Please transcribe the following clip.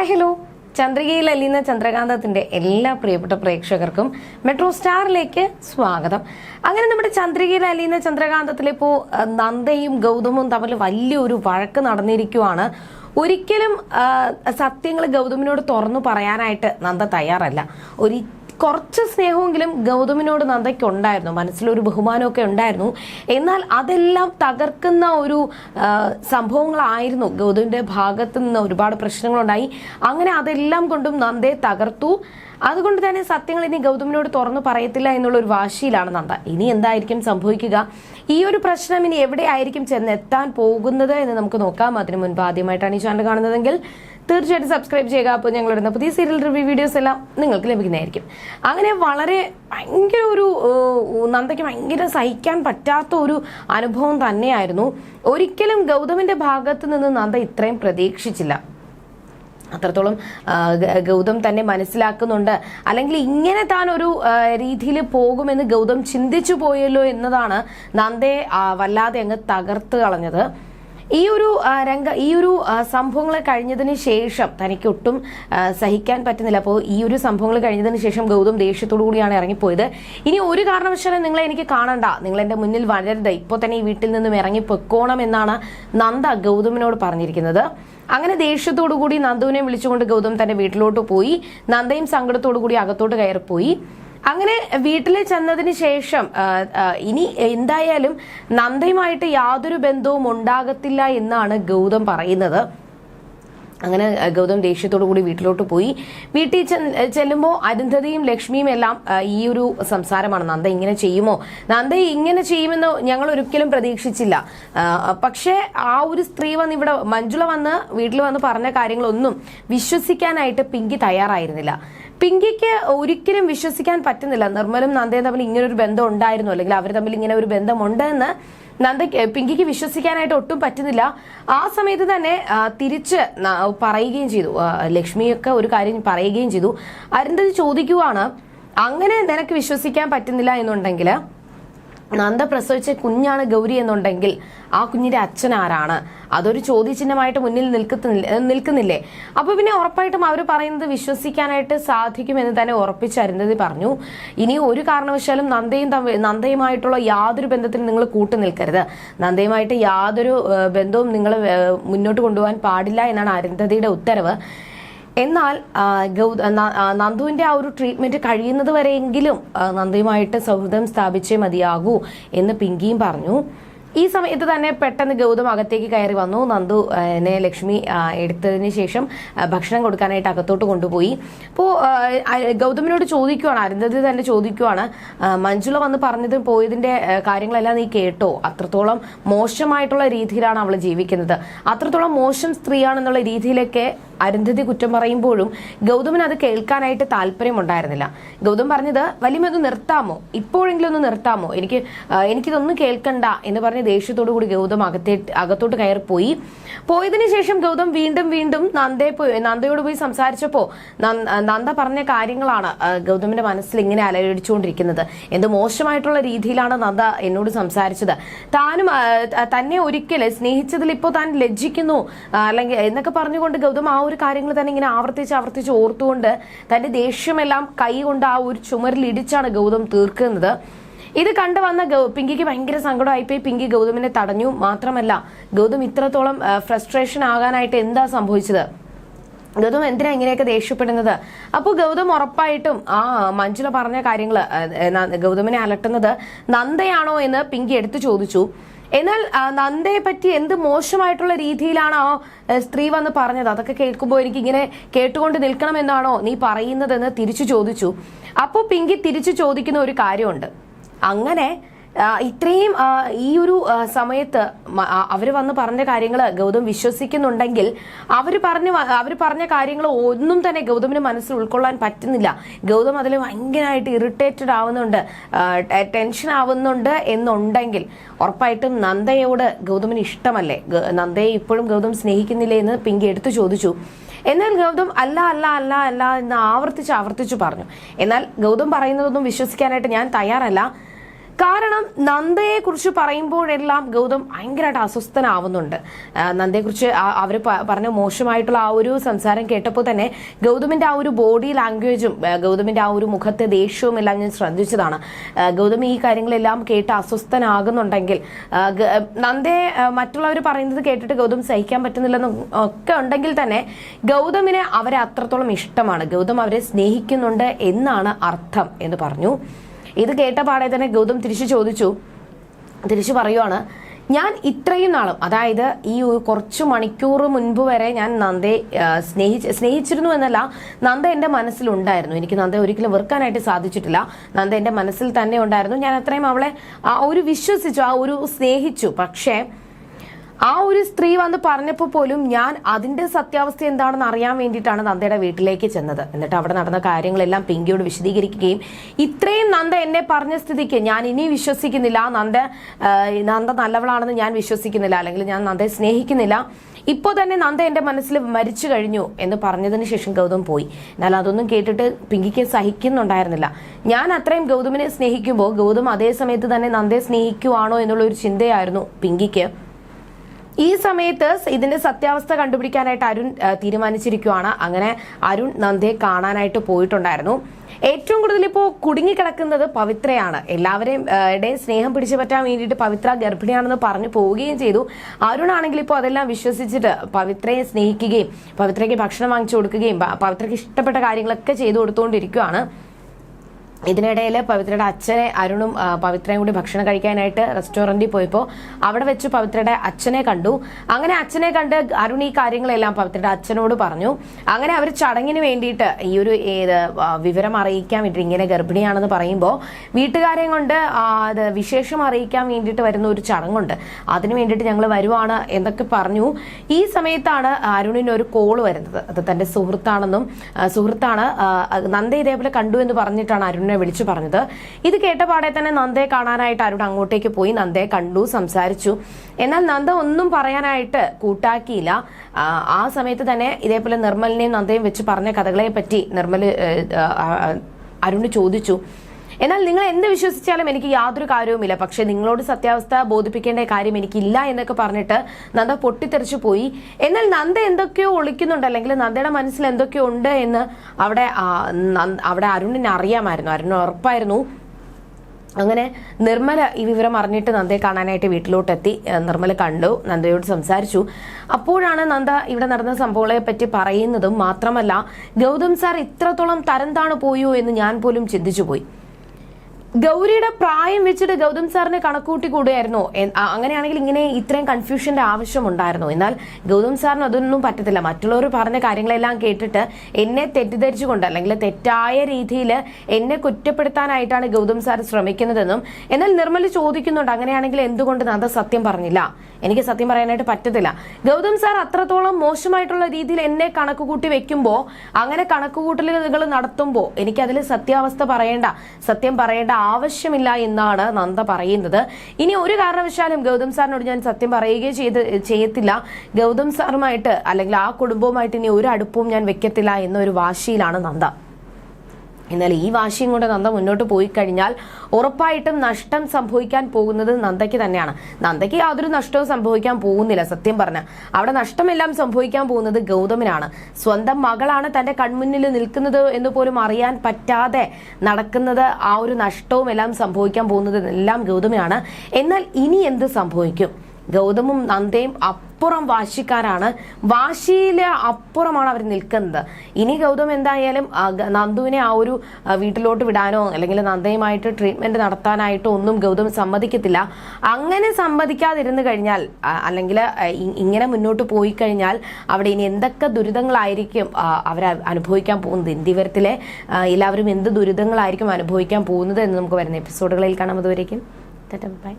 Hello ചന്ദ്രികയിൽ അലിയുന്ന ചന്ദ്രകാന്തത്തിന്റെ എല്ലാ പ്രിയപ്പെട്ട പ്രേക്ഷകർക്കും മെട്രോ സ്റ്റാറിലേക്ക് സ്വാഗതം. അങ്ങനെ നമ്മുടെ ചന്ദ്രികയിൽ അലിയുന്ന ചന്ദ്രകാന്തത്തിൽ ഇപ്പോൾ നന്ദയും ഗൗതമും തമ്മിൽ വലിയൊരു വഴക്ക് നടന്നിരിക്കുവാണ്. ഒരിക്കലും സത്യങ്ങൾ ഗൗതമിനോട് തുറന്നു പറയാനായിട്ട് നന്ദ തയ്യാറല്ല. ഒരു കുറച്ച് സ്നേഹമെങ്കിലും ഗൗതമിനോട് നന്ദയ്ക്ക് ഉണ്ടായിരുന്നു മനസ്സിലൊരു ബഹുമാനമൊക്കെ ഉണ്ടായിരുന്നു. എന്നാൽ അതെല്ലാം തകർക്കുന്ന ഒരു സംഭവങ്ങളായിരുന്നു. ഗൗതമിന്റെ ഭാഗത്ത് നിന്ന് ഒരുപാട് പ്രശ്നങ്ങളുണ്ടായി. അങ്ങനെ അതെല്ലാം കൊണ്ടും നന്ദയെ തകർത്തു. അതുകൊണ്ട് തന്നെ സത്യങ്ങൾ ഇനി ഗൗതമിനോട് തുറന്നു പറയത്തില്ല എന്നുള്ള ഒരു വാശിയിലാണ് നന്ദ. ഇനി എന്തായിരിക്കും സംഭവിക്കുക? ഈ ഒരു പ്രശ്നം ഇനി എവിടെയായിരിക്കും ചെന്നെത്താൻ പോകുന്നത് എന്ന് നമുക്ക് നോക്കാം. അതിനു മുൻപ് ആദ്യമായിട്ടാണ് ഈ ചാനൽ കാണുന്നതെങ്കിൽ തീർച്ചയായിട്ടും സബ്സ്ക്രൈബ് ചെയ്യുക. അപ്പോൾ ഞങ്ങൾ ഞങ്ങളിടുന്ന പുതിയ സീരിയൽ റിവ്യൂ വീഡിയോസ് എല്ലാം നിങ്ങൾക്ക് ലഭിക്കുന്നതായിരിക്കും. അങ്ങനെ വളരെ ഭയങ്കര ഒരു നന്ദയ്ക്ക് ഭയങ്കര സഹിക്കാൻ പറ്റാത്ത ഒരു അനുഭവം തന്നെയായിരുന്നു. ഒരിക്കലും ഗൗതമിന്റെ ഭാഗത്ത് നിന്ന് നന്ദ ഇത്രയും പ്രതീക്ഷിച്ചില്ല. അത്രത്തോളം ഗൗതം തന്നെ മനസ്സിലാക്കുന്നുണ്ട്. അല്ലെങ്കിൽ ഇങ്ങനെ താൻ ഒരു രീതിയിൽ പോകുമെന്ന് ഗൗതം ചിന്തിച്ചു പോയല്ലോ എന്നതാണ് നന്ദയെ വല്ലാതെ അങ്ങ് തകർത്ത് കളഞ്ഞത്. ഈ ഒരു രംഗ ഈ ഒരു സംഭവങ്ങൾ കഴിഞ്ഞതിന് ശേഷം തനിക്ക് ഒട്ടും സഹിക്കാൻ പറ്റുന്നില്ല. അപ്പോൾ ഈ ഒരു സംഭവങ്ങൾ കഴിഞ്ഞതിന് ശേഷം ഗൗതം ദേഷ്യത്തോടു കൂടിയാണ് ഇറങ്ങിപ്പോയത്. ഇനി ഒരു കാരണവശാലും നിങ്ങളെ എനിക്ക് കാണണ്ട. നിങ്ങൾ എന്റെ മുന്നിൽ വരരുത്. ഇപ്പോൾ തന്നെ ഈ വീട്ടിൽ നിന്നും ഇറങ്ങി പൊക്കോണം എന്നാണ് നന്ദ ഗൗതമിനോട് പറഞ്ഞിരിക്കുന്നത്. അങ്ങനെ ദേഷ്യത്തോടു കൂടി നന്ദുവിനെ വിളിച്ചുകൊണ്ട് ഗൗതം തന്റെ വീട്ടിലോട്ട് പോയി. നന്ദയും സങ്കടത്തോടു കൂടി അകത്തോട്ട് കയറിപ്പോയി. അങ്ങനെ വീട്ടിൽ ചെന്നതിന് ശേഷം ഇനി എന്തായാലും നന്ദയുമായിട്ട് യാതൊരു ബന്ധവും ഉണ്ടാകത്തില്ല എന്നാണ് ഗൗതം പറയുന്നത്. അങ്ങനെ ഗൗതം ദേഷ്യത്തോടു കൂടി വീട്ടിലോട്ട് പോയി. വീട്ടിൽ ചെല്ലുമ്പോൾ അരുന്ധതിയും ലക്ഷ്മിയും എല്ലാം ഈ ഒരു സംസാരമാണ്. നന്ദ ഇങ്ങനെ ചെയ്യുമോ? നന്ദ ഇങ്ങനെ ചെയ്യുമെന്ന് ഞങ്ങൾ ഒരിക്കലും പ്രതീക്ഷിച്ചില്ല പക്ഷെ ആ ഒരു സ്ത്രീ വന്ന് ഇവിടെ മഞ്ജുള വന്ന് വീട്ടിൽ വന്ന് പറഞ്ഞ കാര്യങ്ങളൊന്നും വിശ്വസിക്കാനായിട്ട് പിങ്കി തയ്യാറായിരുന്നില്ല. പിങ്കിക്ക് ഒരിക്കലും വിശ്വസിക്കാൻ പറ്റുന്നില്ല. നിർമ്മലും നന്ദയും തമ്മിൽ ഇങ്ങനെ ഒരു ബന്ധം ഉണ്ടായിരുന്നു. അല്ലെങ്കിൽ അവർ തമ്മിൽ ഇങ്ങനെ ഒരു ബന്ധമുണ്ട് എന്ന് നന്ദയ്ക്ക് പിങ്കിക്ക് വിശ്വസിക്കാനായിട്ട് ഒട്ടും പറ്റുന്നില്ല. ആ സമയത്ത് തന്നെ തിരിച്ച് പറയുകയും ചെയ്തു. ലക്ഷ്മിയൊക്കെ ഒരു കാര്യം പറയുകയും ചെയ്തു. അരുന്ധതി ചോദിക്കുവാണ് അങ്ങനെ നിനക്ക് വിശ്വസിക്കാൻ പറ്റുന്നില്ല എന്നുണ്ടെങ്കിൽ നന്ദ പ്രസവിച്ച കുഞ്ഞാണ് ഗൗരി എന്നുണ്ടെങ്കിൽ ആ കുഞ്ഞിന്റെ അച്ഛൻ ആരാണ്? അതൊരു ചോദ്യചിഹ്നമായിട്ട് മുന്നിൽ നിൽക്കുന്നില്ല നിൽക്കുന്നില്ലേ? അപ്പൊ പിന്നെ ഉറപ്പായിട്ടും അവർ പറയുന്നത് വിശ്വസിക്കാനായിട്ട് സാധിക്കുമെന്ന് തന്നെ ഉറപ്പിച്ച് പറഞ്ഞു. ഇനി ഒരു കാരണവശാലും നന്ദയും തമ്മിൽ നന്ദയുമായിട്ടുള്ള യാതൊരു ബന്ധത്തിനും നിങ്ങൾ കൂട്ടു നിൽക്കരുത്. നന്ദയുമായിട്ട് യാതൊരു ബന്ധവും നിങ്ങൾ മുന്നോട്ട് കൊണ്ടുപോകാൻ പാടില്ല എന്നാണ് അരുന്ധതിയുടെ ഉത്തരവ്. എന്നാൽ ഗൗ- നന്ദുവിന്റെ ആ ഒരു ട്രീറ്റ്മെന്റ് കഴിയുന്നത് വരെയെങ്കിലും നന്ദയുമായിട്ട് സൗഹൃദം സ്ഥാപിച്ചേ മതിയാകൂ എന്ന് പിങ്കിയും പറഞ്ഞു. ഈ സമയത്ത് തന്നെ പെട്ടെന്ന് ഗൗതം അകത്തേക്ക് കയറി വന്നു. നന്ദു എന്നെ ലക്ഷ്മി എടുത്തതിന് ശേഷം ഭക്ഷണം കൊടുക്കാനായിട്ട് അകത്തോട്ട് കൊണ്ടുപോയി. അപ്പോൾ ഗൗതമിനോട് ചോദിക്കുവാണ് അരുന്ധതി തന്നെ ചോദിക്കുവാണ് മഞ്ജുള വന്ന് പറഞ്ഞത് പോയതിന്റെ കാര്യങ്ങളെല്ലാം നീ കേട്ടോ? അത്രത്തോളം മോശമായിട്ടുള്ള രീതിയിലാണ് അവൾ ജീവിക്കുന്നത്. അത്രത്തോളം മോശം സ്ത്രീയാണെന്നുള്ള രീതിയിലൊക്കെ അരുന്ധതി കുറ്റം പറയുമ്പോഴും ഗൗതമിന് അത് കേൾക്കാനായിട്ട് താല്പര്യമുണ്ടായിരുന്നില്ല. ഗൗതം പറഞ്ഞത് വലിയ ഒന്ന് നിർത്താമോ? ഇപ്പോഴെങ്കിലും ഒന്ന് നിർത്താമോ? എനിക്ക് എനിക്കിതൊന്നും കേൾക്കണ്ട എന്ന് പറഞ്ഞ് ദേഷ്യത്തോടു കൂടി ഗൗതം അകത്തേ അകത്തോട്ട് കയറി പോയി പോയതിനു ശേഷം ഗൗതം വീണ്ടും വീണ്ടും നന്ദയെ പോയി നന്ദയോട് പോയി സംസാരിച്ചപ്പോ നന്ദ പറഞ്ഞ കാര്യങ്ങളാണ് ഗൗതമിന്റെ മനസ്സിൽ ഇങ്ങനെ അലയടിച്ചുകൊണ്ടിരിക്കുന്നത്. എന്ത് മോശമായിട്ടുള്ള രീതിയിലാണ് നന്ദ എന്നോട് സംസാരിച്ചത്. താനും തന്നെ ഒരിക്കൽ സ്നേഹിച്ചതിൽ ഇപ്പോൾ താൻ ലജ്ജിക്കുന്നു അല്ലെങ്കിൽ എന്നൊക്കെ പറഞ്ഞുകൊണ്ട് ഗൗതം ആ ഒരു കാര്യങ്ങൾ തന്നെ ഇങ്ങനെ ആവർത്തിച്ച് ആവർത്തിച്ച് ഓർത്തുകൊണ്ട് തന്റെ ദേഷ്യമെല്ലാം കൈ കൊണ്ട് ആ ഒരു ചുമരിൽ ഇടിച്ചാണ് ഗൗതം തീർക്കുന്നത്. ഇത് കണ്ടു വന്ന പിങ്കിക്ക് ഭയങ്കര സങ്കടമായിപ്പോയി. പിങ്കി ഗൗതമിനെ തടഞ്ഞു. മാത്രമല്ല ഗൗതം ഇത്രത്തോളം ഫ്രസ്ട്രേഷൻ ആകാനായിട്ട് എന്താ സംഭവിച്ചത്? ഗൗതം എന്തിനാ ഇങ്ങനെയൊക്കെ ദേഷ്യപ്പെടുന്നത്? അപ്പോൾ ഗൗതം ഉറപ്പായിട്ടും ആ മഞ്ജുല പറഞ്ഞ കാര്യങ്ങൾ ഗൗതമിനെ അലട്ടുന്നത് നന്ദയാണോ എന്ന് പിങ്കി എടുത്തു ചോദിച്ചു. എന്നാൽ നന്ദയെ പറ്റി എന്ത് മോശമായിട്ടുള്ള രീതിയിലാണ് സ്ത്രീ വന്ന് പറഞ്ഞത്? അതൊക്കെ കേൾക്കുമ്പോൾ എനിക്ക് ഇങ്ങനെ കേട്ടുകൊണ്ട് നിൽക്കണമെന്നാണോ നീ പറയുന്നതെന്ന് തിരിച്ചു ചോദിച്ചു. അപ്പോൾ പിങ്കി തിരിച്ചു ചോദിക്കുന്ന ഒരു കാര്യമുണ്ട്. അങ്ങനെ ഇത്രയും ഈ ഒരു സമയത്ത് അവർ വന്ന് പറഞ്ഞ കാര്യങ്ങൾ ഗൗതം വിശ്വസിക്കുന്നുണ്ടെങ്കിൽ അവർ പറഞ്ഞ അവർ പറഞ്ഞ കാര്യങ്ങൾ ഒന്നും തന്നെ ഗൗതമിന് മനസ്സിൽ ഉൾക്കൊള്ളാൻ പറ്റുന്നില്ല. ഗൗതം അതിൽ ഭയങ്കരമായിട്ട് ഇറിറ്റേറ്റഡ് ആവുന്നുണ്ട് ടെൻഷൻ ആവുന്നുണ്ട് എന്നുണ്ടെങ്കിൽ ഉറപ്പായിട്ടും നന്ദയോട് ഗൗതമിന് ഇഷ്ടമല്ലേ? നന്ദയെ ഇപ്പോഴും ഗൗതം സ്നേഹിക്കുന്നില്ലേ എന്ന് പിങ്കി എടുത്തു ചോദിച്ചു. എന്നാൽ ഗൗതം അല്ല അല്ല അല്ല അല്ല എന്ന് ആവർത്തിച്ച് ആവർത്തിച്ചു പറഞ്ഞു. എന്നാൽ ഗൗതം പറയുന്നതൊന്നും വിശ്വസിക്കാനായിട്ട് ഞാൻ തയ്യാറല്ല. കാരണം നന്ദയെ കുറിച്ച് പറയുമ്പോഴെല്ലാം ഗൗതം ഭയങ്കരമായിട്ട് അസ്വസ്ഥനാവുന്നുണ്ട്. നന്ദയെക്കുറിച്ച് അവർ പറഞ്ഞ മോശമായിട്ടുള്ള ആ ഒരു സംസാരം കേട്ടപ്പോൾ തന്നെ ഗൗതമിന്റെ ആ ഒരു ബോഡി ലാംഗ്വേജും ഗൗതമിന്റെ ആ ഒരു മുഖത്തെ ദേഷ്യവും എല്ലാം ഞാൻ ശ്രദ്ധിച്ചതാണ്. ഗൗതം ഈ കാര്യങ്ങളെല്ലാം കേട്ട് അസ്വസ്ഥനാകുന്നുണ്ടെങ്കിൽ നന്ദയെ മറ്റുള്ളവർ പറയുന്നത് കേട്ടിട്ട് ഗൗതം സഹിക്കാൻ പറ്റുന്നില്ലെന്നും ഒക്കെ ഉണ്ടെങ്കിൽ തന്നെ ഗൗതമിനെ അവരെ അത്രത്തോളം ഇഷ്ടമാണ്. ഗൗതം അവരെ സ്നേഹിക്കുന്നുണ്ട് എന്നാണ് അർത്ഥം എന്ന് പറഞ്ഞു. ഇത് കേട്ട പാടെ തന്നെ ഗൗതം തിരിച്ചു ചോദിച്ചു. തിരിച്ചു പറയുവാണ് ഞാൻ ഇത്രയും നാളും അതായത് ഈ കുറച്ച് മണിക്കൂർ മുൻപ് വരെ ഞാൻ നന്ദയെ സ്നേഹി സ്നേഹിച്ച് സ്നേഹിച്ചിരുന്നു എന്നല്ല നന്ദ എന്റെ മനസ്സിലുണ്ടായിരുന്നു. എനിക്ക് നന്ദ ഒരിക്കലും വെറുക്കാനായിട്ട് സാധിച്ചിട്ടില്ല. നന്ദ എന്റെ മനസ്സിൽ തന്നെ ഉണ്ടായിരുന്നു. ഞാൻ അത്രയും അവളെ ഒരു വിശ്വസിച്ചു ആ ഒരു സ്നേഹിച്ചു. പക്ഷേ ആ ഒരു സ്ത്രീ വന്ന് പറഞ്ഞപ്പോൾ പോലും ഞാൻ അതിന്റെ സത്യാവസ്ഥ എന്താണെന്ന് അറിയാൻ വേണ്ടിയിട്ടാണ് നന്ദയുടെ വീട്ടിലേക്ക് ചെന്നത്. എന്നിട്ട് അവിടെ നടന്ന കാര്യങ്ങളെല്ലാം പിങ്കിയോട് വിശദീകരിക്കുകയും ഇത്രയും നന്ദ എന്നെ പറഞ്ഞ സ്ഥിതിക്ക് ഞാൻ ഇനി വിശ്വസിക്കുന്നില്ല. നന്ദ നന്ദ നല്ലവളാണെന്ന് ഞാൻ വിശ്വസിക്കുന്നില്ല. അല്ലെങ്കിൽ ഞാൻ നന്ദയെ സ്നേഹിക്കുന്നില്ല. ഇപ്പോൾ തന്നെ നന്ദ എന്റെ മനസ്സിൽ മരിച്ചു കഴിഞ്ഞു എന്ന് പറഞ്ഞതിന് ശേഷം ഗൗതം പോയി. എന്നാൽ അതൊന്നും കേട്ടിട്ട് പിങ്കിക്ക് സഹിക്കുന്നുണ്ടായിരുന്നില്ല. ഞാൻ അത്രയും ഗൗതമിനെ സ്നേഹിക്കുമ്പോൾ ഗൗതം അതേ സമയത്ത് തന്നെ നന്ദയെ സ്നേഹിക്കുവാണോ എന്നുള്ള ഒരു ചിന്തയായിരുന്നു പിങ്കിക്ക്. ഈ സമയത്ത് ഇതിന്റെ സത്യാവസ്ഥ കണ്ടുപിടിക്കാനായിട്ട് അരുൺ തീരുമാനിച്ചിരിക്കുകയാണ് അങ്ങനെ അരുൺ നന്ദയെ കാണാനായിട്ട് പോയിട്ടുണ്ടായിരുന്നു. ഏറ്റവും കൂടുതൽ ഇപ്പോൾ കുടുങ്ങിക്കിടക്കുന്നത് പവിത്രയാണ്. എല്ലാവരെയും ഇടയിൽ സ്നേഹം പിടിച്ചു പറ്റാൻ വേണ്ടിയിട്ട് പവിത്ര ഗർഭിണിയാണെന്ന് പറഞ്ഞു പോവുകയും ചെയ്തു. അരുണാണെങ്കിൽ ഇപ്പോൾ അതെല്ലാം വിശ്വസിച്ചിട്ട് പവിത്രയെ സ്നേഹിക്കുകയും പവിത്രയ്ക്ക് ഭക്ഷണം വാങ്ങിച്ചു കൊടുക്കുകയും പവിത്രയ്ക്ക് ഇഷ്ടപ്പെട്ട കാര്യങ്ങളൊക്കെ ചെയ്തു കൊടുത്തുകൊണ്ടിരിക്കുകയാണ് ഇതിനിടയിൽ പവിത്രയുടെ അച്ഛനെ അരുണും പവിത്രയും കൂടി ഭക്ഷണം കഴിക്കാനായിട്ട് റെസ്റ്റോറന്റിൽ പോയപ്പോൾ അവിടെ വെച്ച് പവിത്രയുടെ അച്ഛനെ കണ്ടു. അങ്ങനെ അച്ഛനെ കണ്ട് അരുൺ ഈ കാര്യങ്ങളെല്ലാം പവിത്രയുടെ അച്ഛനോട് പറഞ്ഞു. അങ്ങനെ അവർ ചടങ്ങിന് വേണ്ടിയിട്ട് ഈ ഒരു വിവരം അറിയിക്കാൻ വേണ്ടി ഇങ്ങനെ ഗർഭിണിയാണെന്ന് പറയുമ്പോൾ വീട്ടുകാരെയും കൊണ്ട് അത് വിശേഷം അറിയിക്കാൻ വേണ്ടിയിട്ട് വരുന്ന ഒരു ചടങ്ങുണ്ട്. അതിന് വേണ്ടിയിട്ട് ഞങ്ങൾ വരുവാണ് എന്നൊക്കെ പറഞ്ഞു. ഈ സമയത്താണ് അരുണിന് ഒരു കോൾ വരുന്നത്. അത് തന്റെ സുഹൃത്താണെന്നും സുഹൃത്താണ് നന്ദ ഇതേപോലെ കണ്ടു എന്ന് പറഞ്ഞിട്ടാണ് അരുണിനെ വിളിച്ചു പറഞ്ഞത്. ഇത് കേട്ട പാടെ തന്നെ നന്ദയെ കാണാനായിട്ട് അരുൺ അങ്ങോട്ടേക്ക് പോയി. നന്ദയെ കണ്ടു സംസാരിച്ചു. എന്നാൽ നന്ദ ഒന്നും പറയാനായിട്ട് കൂട്ടാക്കിയില്ല. ആ, സമയത്ത് തന്നെ ഇതേപോലെ നിർമ്മലിനെയും നന്ദയും വെച്ച് പറഞ്ഞ കഥകളെ പറ്റി ആ, അരുണ് ചോദിച്ചു. എന്നാൽ നിങ്ങൾ എന്ത് വിശ്വസിച്ചാലും എനിക്ക് യാതൊരു കാര്യവുമില്ല. പക്ഷെ നിങ്ങളോട് സത്യാവസ്ഥ ബോധിപ്പിക്കേണ്ട കാര്യം എനിക്കില്ല എന്നൊക്കെ പറഞ്ഞിട്ട് നന്ദ പൊട്ടിത്തെറിച്ചു പോയി. എന്നാൽ നന്ദ എന്തൊക്കെയോ ഒളിക്കുന്നുണ്ട്. അല്ലെങ്കിൽ നന്ദയുടെ മനസ്സിൽ എന്തൊക്കെയോ ഉണ്ട് എന്ന് അവിടെ അവിടെ അരുണിന് അറിയാമായിരുന്നു. അരുണിന് ഉറപ്പായിരുന്നു. അങ്ങനെ നിർമ്മല ഈ വിവരം അറിഞ്ഞിട്ട് നന്ദയെ കാണാനായിട്ട് വീട്ടിലോട്ടെത്തി. നിർമ്മല കണ്ടു നന്ദയോട് സംസാരിച്ചു. അപ്പോഴാണ് നന്ദ ഇവിടെ നടന്ന സംഭവങ്ങളെ പറ്റി പറയുന്നതും മാത്രമല്ല ഗൗതം സാർ ഇത്രത്തോളം തരം താണു പോയോ എന്ന് ഞാൻ പോലും ചിന്തിച്ചു പോയി. ഗൗരിയുടെ പ്രായം വെച്ചിട്ട് ഗൗതം സാറിനെ കണക്കൂട്ടി കൂടുകയായിരുന്നു. അങ്ങനെയാണെങ്കിൽ ഇങ്ങനെ ഇത്രയും കൺഫ്യൂഷന്റെ ആവശ്യമുണ്ടായിരുന്നു. എന്നാൽ ഗൗതം സാറിന് അതൊന്നും പറ്റത്തില്ല. മറ്റുള്ളവർ പറഞ്ഞ കാര്യങ്ങളെല്ലാം കേട്ടിട്ട് എന്നെ തെറ്റിദ്ധരിച്ചുകൊണ്ട് അല്ലെങ്കിൽ തെറ്റായ രീതിയിൽ എന്നെ കുറ്റപ്പെടുത്താനായിട്ടാണ് ഗൗതം സാർ ശ്രമിക്കുന്നതെന്നും എന്നാൽ നിർമ്മൽ ചോദിക്കുന്നുണ്ട്. അങ്ങനെയാണെങ്കിൽ എന്തുകൊണ്ട് നന്ദ സത്യം പറഞ്ഞില്ല? എനിക്ക് സത്യം പറയാനായിട്ട് പറ്റത്തില്ല. ഗൗതം സാർ അത്രത്തോളം മോശമായിട്ടുള്ള രീതിയിൽ എന്നെ കണക്കുകൂട്ടി വെക്കുമ്പോൾ അങ്ങനെ കണക്കുകൂട്ടലുകൾ നടത്തുമ്പോൾ എനിക്കതിൽ സത്യാവസ്ഥ പറയേണ്ട സത്യം പറയേണ്ട ആവശ്യമില്ല എന്നാണ് നന്ദ പറയുന്നത്. ഇനി ഒരു കാരണവശാലും ഗൗതം സാറിനോട് ഞാൻ സത്യം പറയുകയോ ചെയ്ത് ചെയ്യത്തില്ല. ഗൗതം സാറുമായിട്ട് അല്ലെങ്കിൽ ആ കുടുംബവുമായിട്ട് ഇനി ഒരു അടുപ്പവും ഞാൻ വെക്കത്തില്ല എന്നൊരു വാശിയിലാണ് നന്ദ. എന്നാൽ ഈ വാശിയും കൊണ്ട് നന്ദ മുന്നോട്ട് പോയി കഴിഞ്ഞാൽ ഉറപ്പായിട്ടും നഷ്ടം സംഭവിക്കാൻ പോകുന്നത് നന്ദയ്ക്ക് തന്നെയാണ്. നന്ദയ്ക്ക് യാതൊരു നഷ്ടവും സംഭവിക്കാൻ പോകുന്നില്ല സത്യം പറഞ്ഞ. അവിടെ നഷ്ടമെല്ലാം സംഭവിക്കാൻ പോകുന്നത് ഗൗതമിനാണ്. സ്വന്തം മകളാണ് തന്റെ കൺമുന്നിൽ നിൽക്കുന്നത് എന്ന് പോലും അറിയാൻ പറ്റാതെ നടക്കുന്നത് ആ ഒരു നഷ്ടവും എല്ലാം സംഭവിക്കാൻ പോകുന്നത് എല്ലാം ഗൗതമിനാണ്. എന്നാൽ ഇനി എന്ത് സംഭവിക്കും? ഗൗതമും നന്ദയും അപ്പുറം വാശിക്കാരാണ്. വാശിയിലെ അപ്പുറമാണ് അവർ നിൽക്കുന്നത്. ഇനി ഗൗതം എന്തായാലും നന്ദുവിനെ ആ ഒരു വീട്ടിലോട്ട് വിടാനോ അല്ലെങ്കിൽ നന്ദയുമായിട്ട് ട്രീറ്റ്മെന്റ് നടത്താനായിട്ടോ ഒന്നും ഗൗതം സമ്മതിക്കത്തില്ല. അങ്ങനെ സമ്മതിക്കാതിരുന്നു കഴിഞ്ഞാൽ അല്ലെങ്കിൽ ഇങ്ങനെ മുന്നോട്ട് പോയി കഴിഞ്ഞാൽ അവിടെ ഇനി എന്തൊക്കെ ദുരിതങ്ങളായിരിക്കും അവർ അനുഭവിക്കാൻ പോകുന്നത്? ഇന്ത്യവരത്തിലെ എല്ലാവരും എന്ത് ദുരിതങ്ങളായിരിക്കും അനുഭവിക്കാൻ പോകുന്നത് എന്ന് നമുക്ക് വരുന്ന എപ്പിസോഡുകളിൽ കാണാം. അതുവരേക്കും ബൈ.